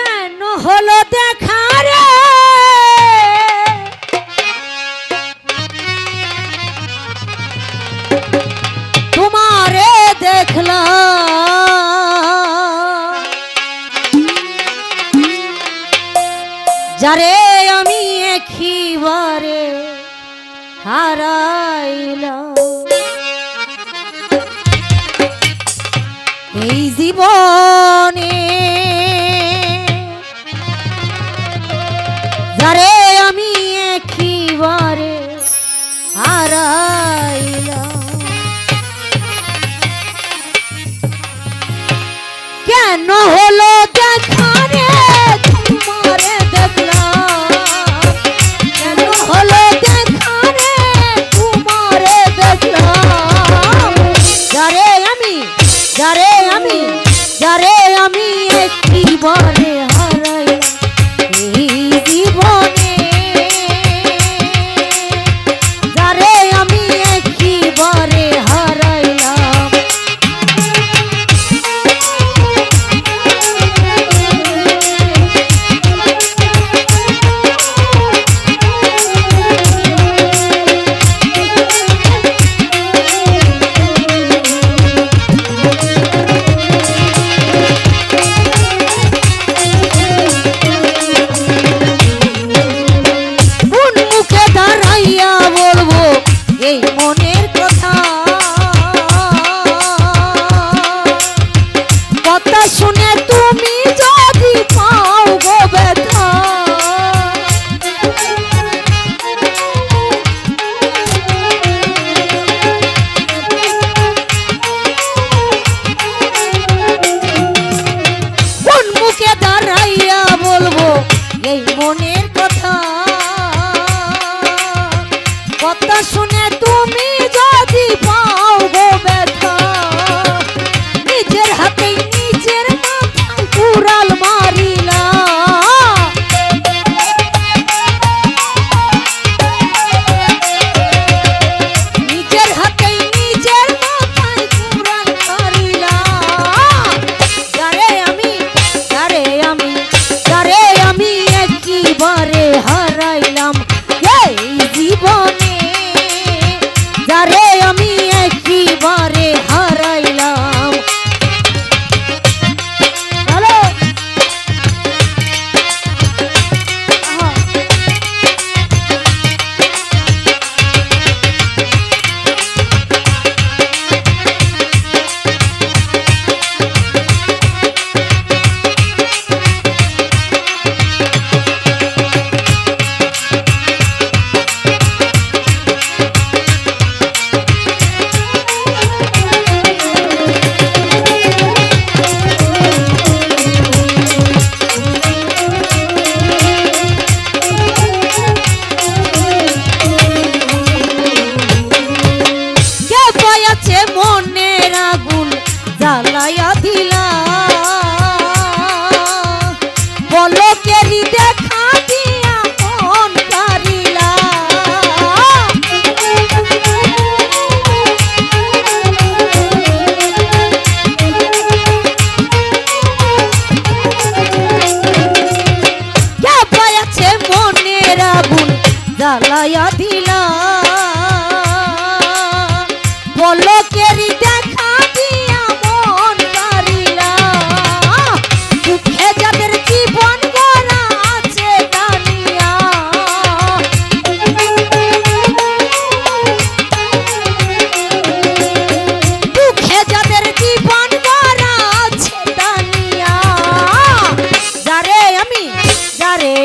কেন হলো দেখা রে। তোমারে দেখলাম। যারে আমি এখিবারে হারাইলাম। এই জীবনে no holo gan কথা শুনে তুমি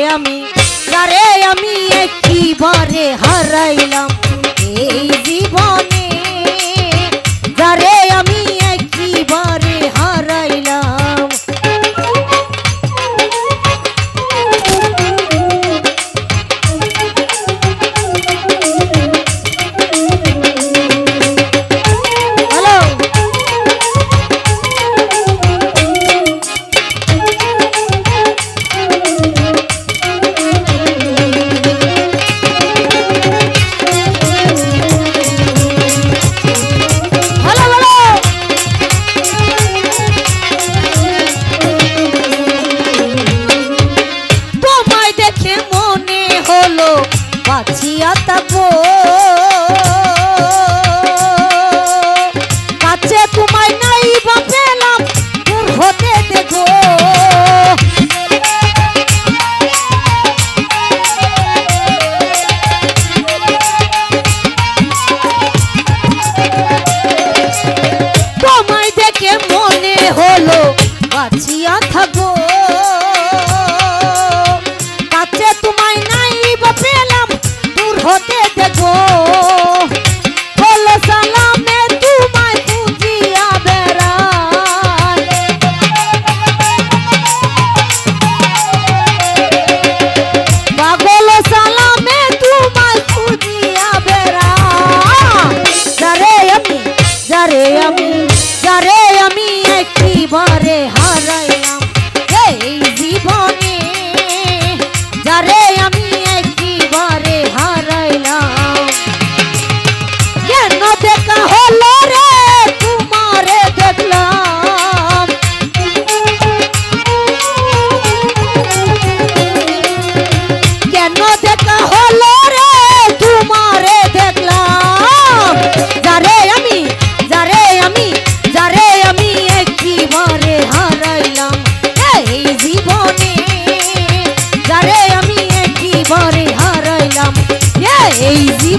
আমি তারে আমি একবারে হারাইলাম? এই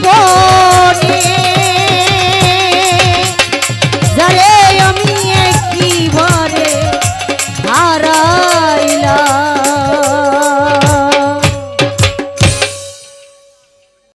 থাকব